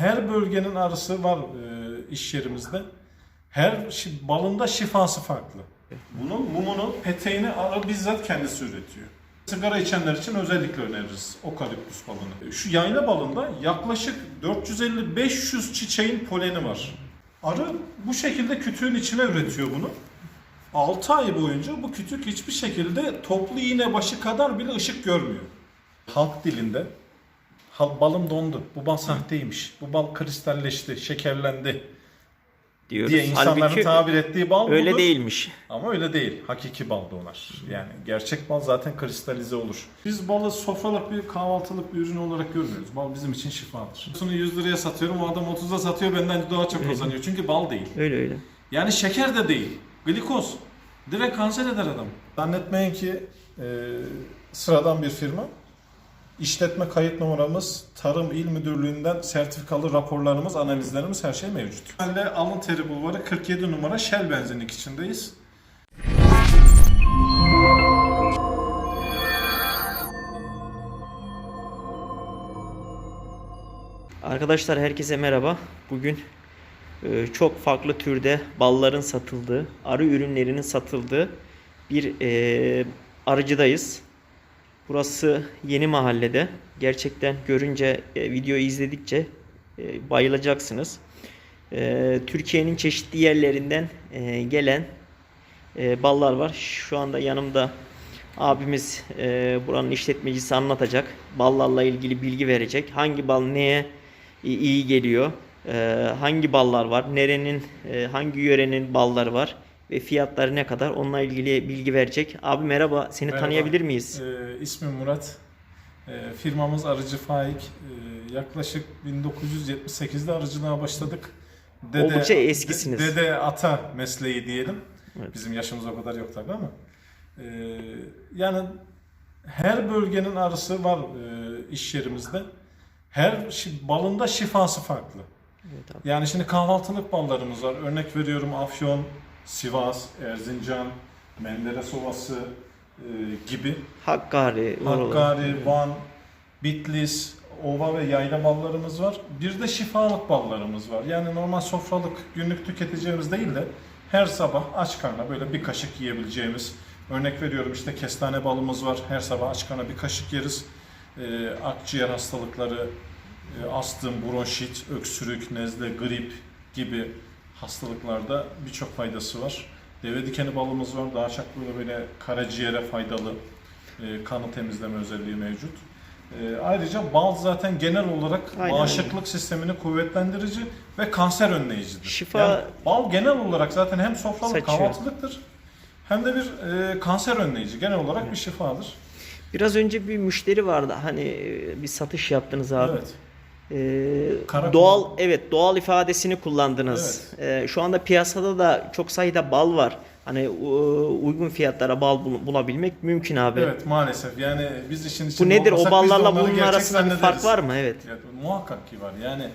Her bölgenin arısı var e, iş yerimizde. Her balında şifası farklı. Bunun mumunu, peteğini arı bizzat kendisi üretiyor. Sigara içenler için özellikle öneririz okaliptüs balını. Şu yayla balında yaklaşık 450-500 çiçeğin poleni var. Arı bu şekilde kütüğün içine üretiyor bunu. 6 ay boyunca bu kütük hiçbir şekilde toplu iğne başı kadar bile ışık görmüyor. Halk dilinde "Hal- balım dondu, bu bal sahteymiş, bu bal kristalleşti, şekerlendi diyoruz. diye insanların Halbuki tabir ettiği bal öyle budur. değilmiş. Ama öyle değil. Hakiki bal donar. Yani gerçek bal zaten kristalize olur. Biz balı sofralık bir kahvaltılık bir ürün olarak görmüyoruz. Bal bizim için şifadır. Bunu 100 liraya satıyorum. O adam 30'a satıyor. Benden daha çok kazanıyor. Çünkü bal değil. Öyle öyle. Yani şeker de değil. Glikoz. Direkt kanser eder adam. Zannetmeyin ki e, sıradan bir firma. İşletme kayıt numaramız, Tarım İl Müdürlüğü'nden sertifikalı raporlarımız, analizlerimiz her şey mevcut. Halle Alın Teri Bulvarı 47 numara Shell benzinlik içindeyiz. Arkadaşlar herkese merhaba. Bugün e, çok farklı türde balların satıldığı, arı ürünlerinin satıldığı bir e, arıcıdayız. Burası yeni mahallede. Gerçekten görünce, e, videoyu izledikçe e, bayılacaksınız. E, Türkiye'nin çeşitli yerlerinden gelen ballar var. Şu anda yanımda abimiz buranın işletmecisi anlatacak. Ballarla ilgili bilgi verecek. Hangi bal neye iyi geliyor? hangi ballar var? Nerenin, hangi yörenin balları var? Ve fiyatları ne kadar? Onunla ilgili bilgi verecek. Abi merhaba. Seni Merhaba. tanıyabilir miyiz? Ee, ismim Murat. Ee, firmamız Arıcı Faik. Ee, yaklaşık 1978'de arıcılığa başladık. Oldukça eskisiniz. de- Dede ata mesleği diyelim. Evet. Bizim yaşımız o kadar yok tabii ama. Ee, yani her bölgenin arısı var e, iş yerimizde. Her şi- balında şifası farklı. Evet abi. Yani şimdi kahvaltılık ballarımız var. Örnek veriyorum Afyon, Sivas, Erzincan, Menderes Ovası e, gibi. Hakkari. Hakkari, Van, Bitlis, ova ve yayla ballarımız var. Bir de şifalık ballarımız var. Yani normal sofralık günlük tüketeceğimiz değil de her sabah aç karnına böyle bir kaşık yiyebileceğimiz. Örnek veriyorum işte kestane balımız var. Her sabah aç karnına bir kaşık yeriz. Ee, akciğer hastalıkları, e, astım, bronşit, öksürük, nezle, grip gibi hastalıklarda birçok faydası var. Deve dikeni balımız var. Daha çok böyle, böyle karaciğere faydalı e, kanı temizleme özelliği mevcut. E, ayrıca bal zaten genel olarak Aynen bağışıklık sistemini kuvvetlendirici ve kanser önleyicidir. Şifa- Yani bal genel olarak zaten hem sofralık Saçıyor. kahvaltılıktır hem de bir e, kanser önleyici. Genel olarak bir şifadır. Biraz önce bir müşteri vardı. Hani e, bir satış yaptınız abi. Evet. Ee, Kara doğal evet doğal ifadesini kullandınız. Ee, şu anda piyasada da çok sayıda bal var. Hani uygun fiyatlara bal bul- bulabilmek mümkün abi. Evet maalesef yani biz işin içinde Bu nedir? O ballarla bunun arasında bir fark var mı? Evet. Evet, muhakkak ki var. Yani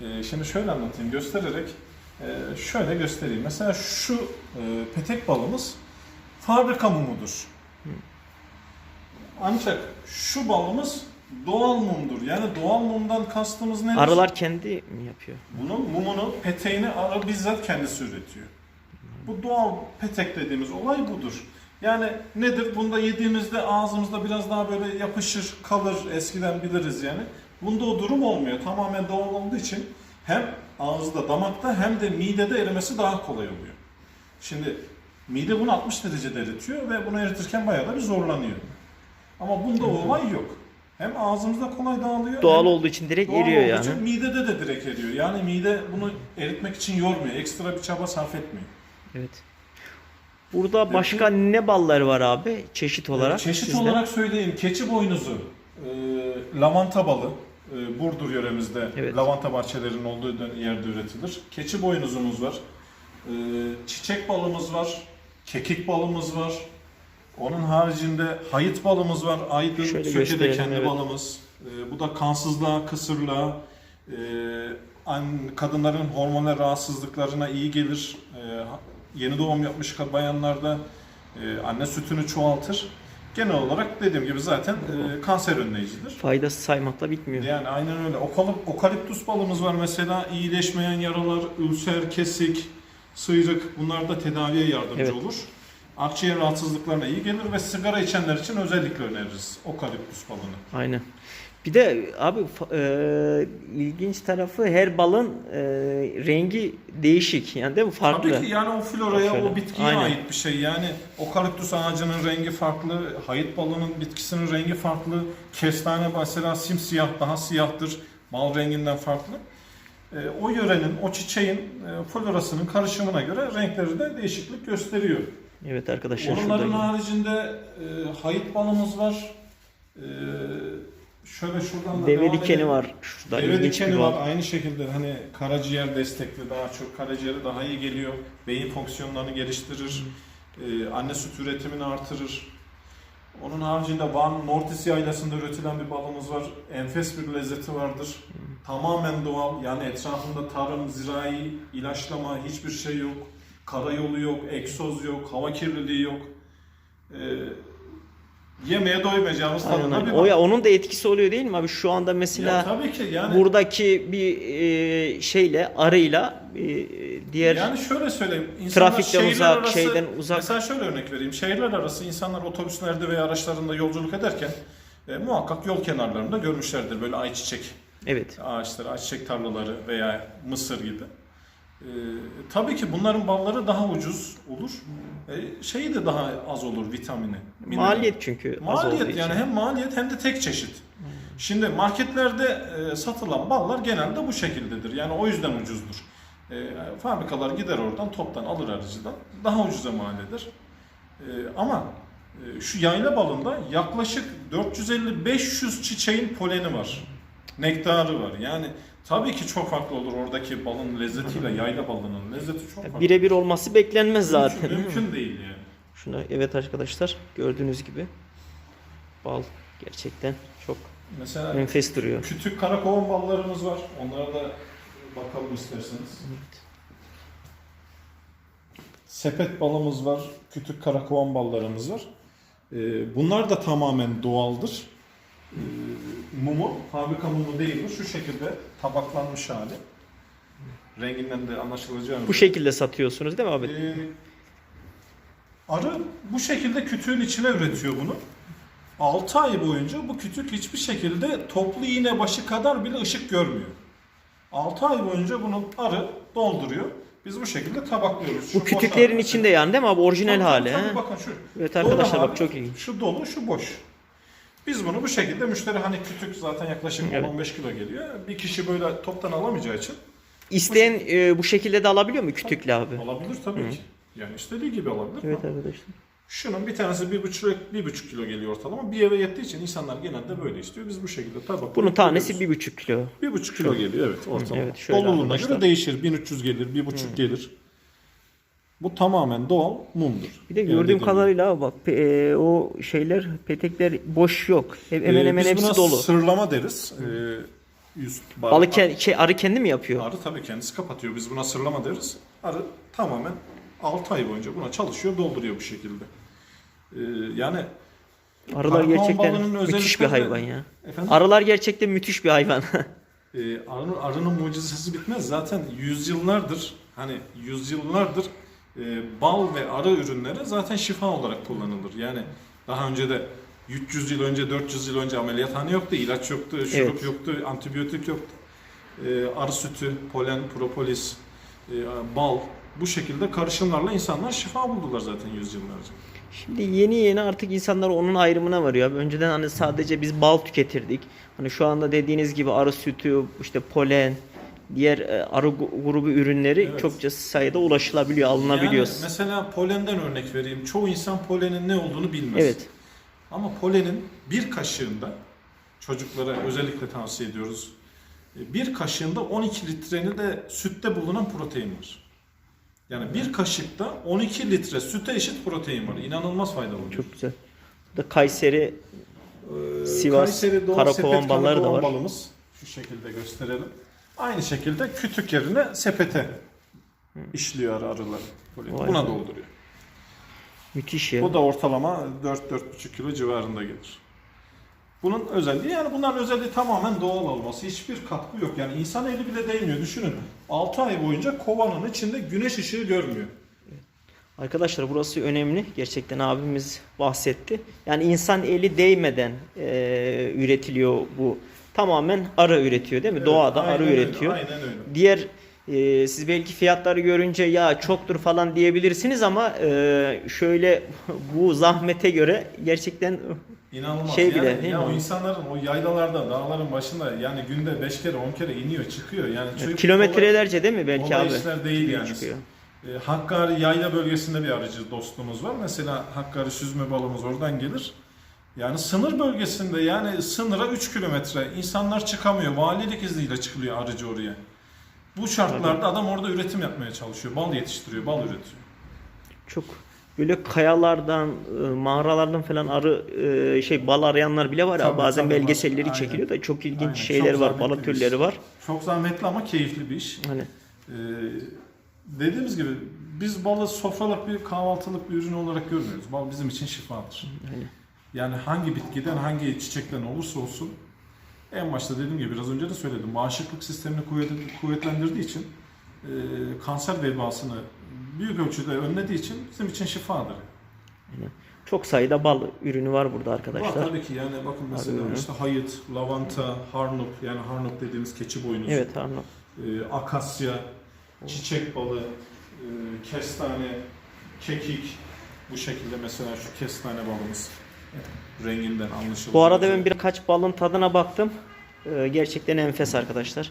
e, şimdi şöyle anlatayım göstererek e, şöyle göstereyim. Mesela şu e, petek balımız fabrika mumudur. Ancak şu balımız doğal mumdur. Yani doğal mumdan kastımız nedir? Arılar kendi mi yapıyor? Bunun mumunu, peteğini arı bizzat kendisi üretiyor. Bu doğal petek dediğimiz olay budur. Yani nedir? Bunda yediğimizde ağzımızda biraz daha böyle yapışır, kalır. Eskiden biliriz yani. Bunda o durum olmuyor. Tamamen doğal olduğu için hem ağızda, damakta hem de midede erimesi daha kolay oluyor. Şimdi mide bunu 60 derecede eritiyor ve bunu eritirken bayağı da bir zorlanıyor. Ama bunda o olay yok. Hem ağzımızda kolay dağılıyor. Doğal hem- olduğu için direkt Doğal eriyor olduğu yani. için midede de direkt eriyor. Yani mide bunu eritmek için yormuyor. Ekstra bir çaba sarf etmiyor. Evet. Burada başka ne balları var abi çeşit olarak? Çeşit sizde? olarak söyleyeyim. Keçi boynuzu, e, lavanta balı, e, Burdur yöremizde Evet. lavanta bahçelerinin olduğu yerde üretilir. Keçi boynuzumuz var. E, çiçek balımız var. Kekik balımız var. Onun haricinde hayıt balımız var. Aydın, Şöyle söke de gösterelim, kendi evet. balımız. E, bu da kansızlığa, kısırlığa, e, kadınların hormonal rahatsızlıklarına iyi gelir. E, yeni doğum yapmış bayanlarda e, anne sütünü çoğaltır. genel olarak dediğim gibi zaten e, kanser önleyicidir. Faydası saymakla bitmiyor. Yani aynen öyle. Okalip, okaliptus balımız var mesela iyileşmeyen yaralar, ülser, kesik, sıyrık bunlar da tedaviye yardımcı Evet. olur. Akciğer rahatsızlıklarına iyi gelir ve sigara içenler için özellikle öneririz okaliptus balını. Aynen. Bir de abi e, ilginç tarafı her balın e, rengi değişik yani değil mi? Farklı. Tabii ki yani o floraya, Şöyle. o bitkiye Aynen. ait bir şey. Yani okaliptus ağacının rengi farklı, hayıt balının bitkisinin rengi farklı. Kestane mesela simsiyah, daha siyahtır. Bal renginden farklı. Ee, o yörenin, o çiçeğin e, florasının karışımına göre renkleri de değişiklik gösteriyor. Evet arkadaşlar Onların haricinde e, hayıt balımız var. E, şöyle şuradan da Deve dikeni var. Şurada Deve ilginç dikeni bir var aynı şekilde hani karaciğer destekli daha çok karaciğeri daha iyi geliyor. Beyin fonksiyonlarını geliştirir. Ee, anne süt üretimini artırır. Onun haricinde Van Nortis yaylasında üretilen bir balımız var. Enfes bir lezzeti vardır. Tamamen doğal. Yani etrafında tarım, zirai, ilaçlama hiçbir şey yok. Karayolu yok, egzoz yok, hava kirliliği yok. Ee, yemeğe doymayacağımız Aynen, tadında bir O ya onun da etkisi oluyor değil mi abi? Şu anda Ya mesela tabii ki yani buradaki bir e, şeyle arıyla e, diğer Yani şöyle söyleyeyim. insanlar trafikten uzak, arası- şeyden uzak. Mesela şöyle örnek vereyim. Şehirler arası insanlar otobüslerde veya araçlarında yolculuk ederken e, muhakkak yol kenarlarında görmüşlerdir böyle ayçiçek evet. ağaçları, ayçiçek tarlaları veya mısır gibi. E, tabii ki bunların balları daha ucuz olur. E, şeyi de daha az olur vitamini. minerali. Maliyet çünkü az olduğu Maliyet için. yani hem maliyet hem de tek çeşit. Şimdi marketlerde e, satılan ballar genelde bu şekildedir. Yani o yüzden ucuzdur. E, fabrikalar gider oradan toptan alır arıcıdan. Daha ucuza mal eder. E, ama e, şu yayla balında yaklaşık 450-500 çiçeğin poleni var. Nektarı var. Yani tabii ki çok farklı olur oradaki balın lezzetiyle yayla balının lezzeti çok farklı. Birebir olması beklenmez zaten. Mümkün, değil mümkün değil yani. Şuna evet arkadaşlar gördüğünüz gibi bal gerçekten çok Mesela enfes duruyor. Kütük karakovan ballarımız var. Onlara da bakalım isterseniz. Sepet balımız var. Kütük karakovan ballarımız var. Ee, bunlar da tamamen doğaldır. Ee, mumu, fabrika mumu değildir. Şu şekilde tabaklanmış hali. Renginden de anlaşılacağı Bu şekilde satıyorsunuz değil mi abi? ee, arı bu şekilde kütüğün içine üretiyor bunu. 6 ay boyunca bu kütük hiçbir şekilde toplu iğne başı kadar bile ışık görmüyor. 6 ay boyunca bunu arı dolduruyor. Biz bu şekilde tabaklıyoruz. Şu Bu kütüklerin içinde yani değil mi abi? Orijinal Tabii, hali. tabii, tabii, bakın şu. Evet arkadaşlar bak hali, çok ilginç. Şu dolu, şu boş. Biz bunu bu şekilde müşteri hani kütük zaten yaklaşık Evet. 10-15 kilo geliyor. Bir kişi böyle toptan alamayacağı için İsteyen e, bu şekilde de alabiliyor mu kütüklü abi? alabilir tabii ki. Yani istediği gibi alabilir. Evet arkadaşlar. Şunun bir tanesi bir buçuk, bir buçuk kilo geliyor ortalama. Bir eve yettiği için insanlar genelde böyle istiyor. Biz bu şekilde tabak. Bunun tanesi bir buçuk kilo. bir buçuk kilo geliyor evet ortalama. Evet, Doluluğuna göre değişir. 1300 gelir, bir buçuk gelir. Bu tamamen doğal mumdur. Bir de Yani gördüğüm dediğim gibi. kadarıyla abi bak pe- e, o şeyler petekler boş yok. He- Hemen Ee, hemen biz hepsi buna dolu. sırlama deriz. Ee, yüz bar- Balık ke- şey, arı kendi mi yapıyor? Arı tabii kendisi kapatıyor. Biz buna sırlama deriz. Arı tamamen 6 ay boyunca buna çalışıyor, dolduruyor bu şekilde. Ee, yani Arılar gerçekten müthiş bir özellikleri- hayvan ya. efendim Arılar gerçekten müthiş bir hayvan. Ee, arının, arının mucizesi bitmez. Zaten yüzyıllardır hani yüzyıllardır e, bal ve arı ürünleri zaten şifa olarak kullanılır. Yani daha önce de 300 yıl önce 400 yıl önce ameliyathane yoktu, ilaç yoktu, şurup Evet. yoktu, antibiyotik yoktu. Ee, arı sütü, polen, propolis, e, bal bu şekilde karışımlarla insanlar şifa buldular zaten yüzyıllarca. Şimdi yeni yeni artık insanlar onun ayrımına varıyor. Önceden hani sadece biz bal tüketirdik. Hani şu anda dediğiniz gibi arı sütü, işte polen, diğer e, arı grubu ürünleri Evet. çokça sayıda ulaşılabiliyor, alınabiliyor. Yani mesela polenden örnek vereyim. Çoğu insan polenin ne olduğunu bilmez. Evet. Ama polenin bir kaşığında çocuklara özellikle tavsiye ediyoruz. e, Bir kaşığında 12 litrenin de sütte bulunan protein var. Yani bir kaşıkta 12 litre süte eşit protein var. İnanılmaz faydalı. oluyor. Çok güzel. Burada Kayseri Ee, Sivas, Kayseri Doğu Karakovan balları da var. balımız. Şu şekilde gösterelim. Aynı şekilde kütük yerine sepete işliyor arılar. Vay Buna be. dolduruyor. Müthiş ya. Bu da ortalama 4-4,5 kilo civarında gelir. Bunun özelliği yani bunların özelliği tamamen doğal olması. Hiçbir katkı yok. Yani insan eli bile değmiyor. Düşünün 6 ay boyunca kovanın içinde güneş ışığı görmüyor. Arkadaşlar burası önemli. Gerçekten abimiz bahsetti. Yani insan eli değmeden e, üretiliyor bu. Tamamen arı üretiyor değil mi? Evet, Doğada arı öyle, üretiyor. Aynen öyle. Diğer e, siz belki fiyatları görünce ya çoktur falan diyebilirsiniz ama e, şöyle bu zahmete göre gerçekten İnanılmaz. Şey yani, bile, değil ya mi? o insanların o yaylalarda, dağların başında yani günde 5 kere 10 kere iniyor çıkıyor. Yani çocuk- kilometrelerce değil mi belki abi? işler değil yani. Çıkıyor. E, Hakkari yayla bölgesinde bir arıcı dostumuz var. Mesela Hakkari süzme balımız oradan gelir. Yani sınır bölgesinde yani sınıra 3 kilometre insanlar çıkamıyor. Valilik izniyle çıkılıyor arıcı oraya. Bu şartlarda adam orada üretim yapmaya çalışıyor. Bal yetiştiriyor, bal üretiyor. Çok böyle kayalardan, e, mağaralardan falan arı e, şey bal arayanlar bile var ya Tabii, bazen tabii var. belgeselleri Aynen. çekiliyor da çok ilginç Aynen. şeyler Çok var, iş. türleri var. Çok zahmetli ama keyifli bir iş. Hani Ee, dediğimiz gibi biz balı sofralık bir kahvaltılık bir ürün olarak görmüyoruz. Bal bizim için şifadır. Hani Yani hangi bitkiden, hangi çiçekten olursa olsun en başta dediğim gibi biraz önce de söyledim. Bağışıklık sistemini kuvvet- kuvvetlendirdiği için e, kanser vebasını büyük ölçüde önlediği için bizim için şifadır. çok sayıda bal ürünü var burada Var arkadaşlar. tabii ki yani bakın mesela Arıyorum. işte hayıt, lavanta, harnup yani harnup dediğimiz keçi boynuzu, Evet Arno. e, akasya, çiçek balı, e, kestane, kekik bu şekilde mesela şu kestane balımız renginden anlaşılıyor. Bu arada ben birkaç balın tadına baktım. Ee, gerçekten enfes arkadaşlar.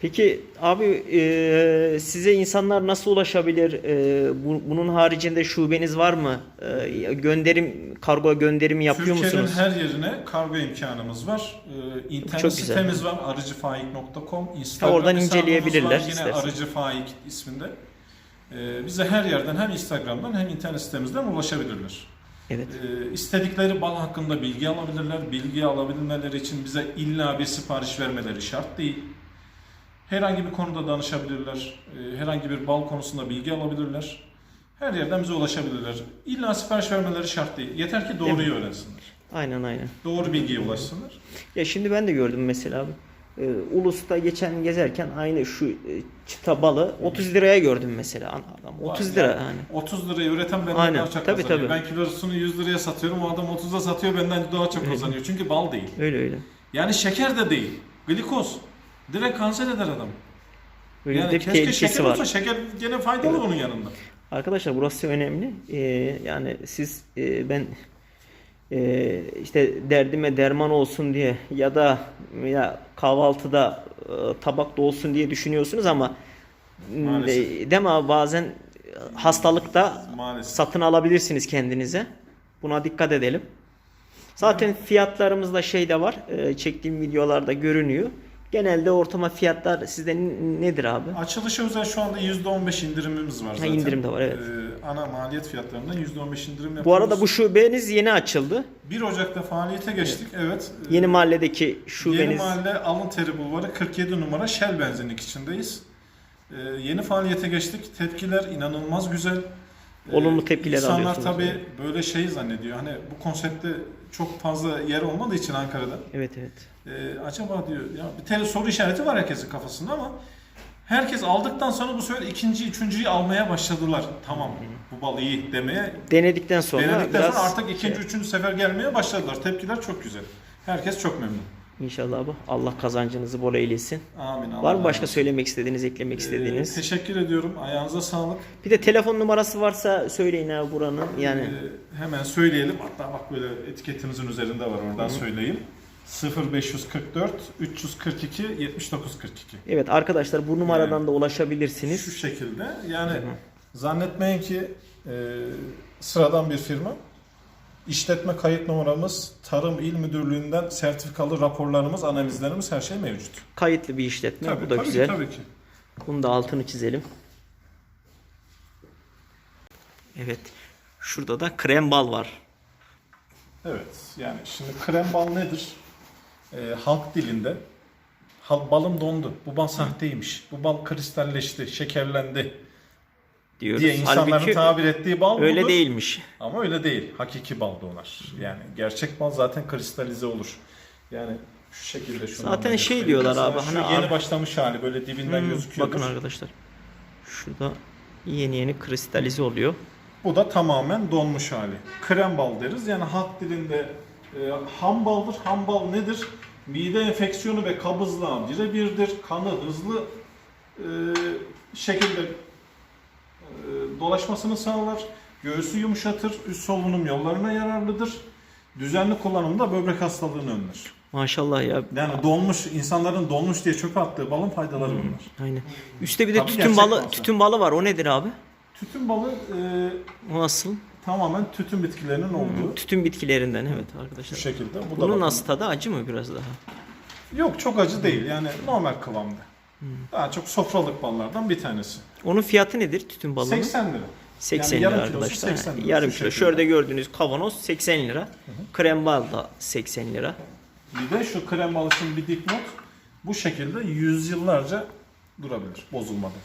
Peki abi e, size insanlar nasıl ulaşabilir? E, bu- bunun haricinde şubeniz var mı? E, gönderim kargo gönderimi yapıyor Türkiye'nin musunuz? her yerine kargo imkanımız var. Ee, internet Çok güzel. sitemiz var arıcıfaik.com. Instagram oradan inceleyebilirler Var, yine istersen. arıcıfaik isminde. Ee, bize her yerden hem Instagram'dan hem internet sitemizden ulaşabilirler. Evet. Ee, istedikleri bal hakkında bilgi alabilirler. Bilgi alabilmeleri için bize illa bir sipariş vermeleri şart değil. Herhangi bir konuda danışabilirler. Ee, herhangi bir bal konusunda bilgi alabilirler. Her yerden bize ulaşabilirler. İlla sipariş vermeleri şart değil. Yeter ki doğruyu öğrensinler. Aynen aynen. Doğru bilgiye ulaşsınlar. Ya şimdi ben de gördüm mesela Ee, Ulus'ta geçen gezerken aynı şu e, çıta balı 30 liraya gördüm mesela. Adam 30 lira yani. 30 liraya üreten benden Aynen, daha çok tabii, kazanıyor. tabii. Ben kilosunu 100 liraya satıyorum. O adam 30'a satıyor benden daha çok kazanıyor. Çünkü bal değil. Öyle öyle. Yani şeker de değil. Glikoz. Direkt kanser eder adam. Böyle yani bir keşke şeker var. olsa şeker gene faydalı onun yanında. Arkadaşlar burası önemli. Ee, yani siz e, ben e, işte derdime derman olsun diye ya da ya kahvaltıda e, tabakta olsun diye düşünüyorsunuz ama Maalesef. e, değil mi abi bazen hastalıkta Maalesef. satın alabilirsiniz kendinize. Buna dikkat edelim. Zaten fiyatlarımızda şey de var. e, çektiğim videolarda görünüyor. Genelde ortama fiyatlar sizde nedir abi? Açılışa özel şu anda %15 indirimimiz var zaten. indirim de var, evet. Ee, ana maliyet fiyatlarından %15 indirim yapıyoruz. Bu arada bu şubeniz yeni açıldı. 1 Ocak'ta faaliyete geçtik. Evet. Ee, Yeni mahalledeki Yeni şubeniz. Mahalle Alın Bulvarı 47 numara Shell benzinlik içindeyiz. Ee, yeni faaliyete geçtik. Tepkiler inanılmaz güzel. Olumlu tepkiler İnsanlar alıyorsunuz tabii yani. böyle şey zannediyor. Hani bu konsepte çok fazla yer olmadığı için Ankara'da. Evet evet. Ee, acaba diyor ya bir tane soru işareti var herkesin kafasında ama herkes aldıktan sonra bu sefer ikinci, üçüncüyü almaya başladılar. Tamam bu bal iyi demeye. Denedikten sonra Denedikten sonra artık ikinci, şey, üçüncü sefer gelmeye başladılar. Tepkiler çok güzel. Herkes çok memnun. İnşallah abi Allah kazancınızı bol eylesin. Amin. Allah Var mı başka söylemek istediğiniz, eklemek Ee, istediğiniz? teşekkür ediyorum. Ayağınıza sağlık. Bir de telefon numarası varsa söyleyin abi buranın. Yani Ee, hemen söyleyelim. Hatta bak böyle etiketimizin üzerinde var. Oradan söyleyeyim. 0544 342 7942. evet arkadaşlar bu numaradan da ulaşabilirsiniz. Şu şekilde. Yani zannetmeyin ki e, sıradan bir firma. İşletme kayıt numaramız, Tarım İl Müdürlüğü'nden sertifikalı raporlarımız, analizlerimiz her şey mevcut. Kayıtlı bir işletme. Tabii, bu da tabii güzel. ki, tabii ki. Bunu da altını çizelim. Evet. Şurada da krem bal var. Evet, yani şimdi krem bal nedir? Ee, halk dilinde hal, balım dondu, bu bal sahteymiş, bu bal kristalleşti, şekerlendi diyoruz. diye insanların Halbuki tabir ettiği bal öyle budur. değilmiş. Ama öyle değil. Hakiki bal donar. Yani gerçek bal zaten kristalize olur. Yani şu şekilde şunu Zaten şey diyorlar Mesela abi, hani yeni abi- başlamış hali böyle dibinden Hmm, gözüküyor. bakın arkadaşlar. Şurada yeni yeni kristalize oluyor. Bu da tamamen donmuş hali. Krem bal deriz. Yani halk dilinde e, ham baldır. Ham bal nedir? Mide enfeksiyonu ve kabızlığa birebirdir. Kanı hızlı e, şekilde dolaşmasını sağlar. Göğsü yumuşatır. Üst solunum yollarına yararlıdır. Düzenli kullanımda böbrek hastalığını önler. Maşallah ya. Yani donmuş, insanların donmuş diye çöpe attığı balın faydaları bunlar. Aynen. Üstte bir de Tabii tütün gerçek balı balsa. tütün balı var. O nedir abi? Tütün balı e, O nasıl? tamamen tütün bitkilerinin olduğu Tütün bitkilerinden evet şu arkadaşlar. şekilde. Bu da Bunun bakın- nasıl tadı acı mı biraz daha? Yok çok acı değil yani normal kıvamda. Daha çok sofralık ballardan bir tanesi. Onun fiyatı nedir tütün balının? 80 lira. 80 Yani lira arkadaşlar. 80 lira, Yarım kilo. Şurada gördüğünüz kavanoz 80 lira. Krem bal da 80 lira. Bir de şu krem balışın bir dipnot bu şekilde yüzyıllarca durabilir bozulmadan.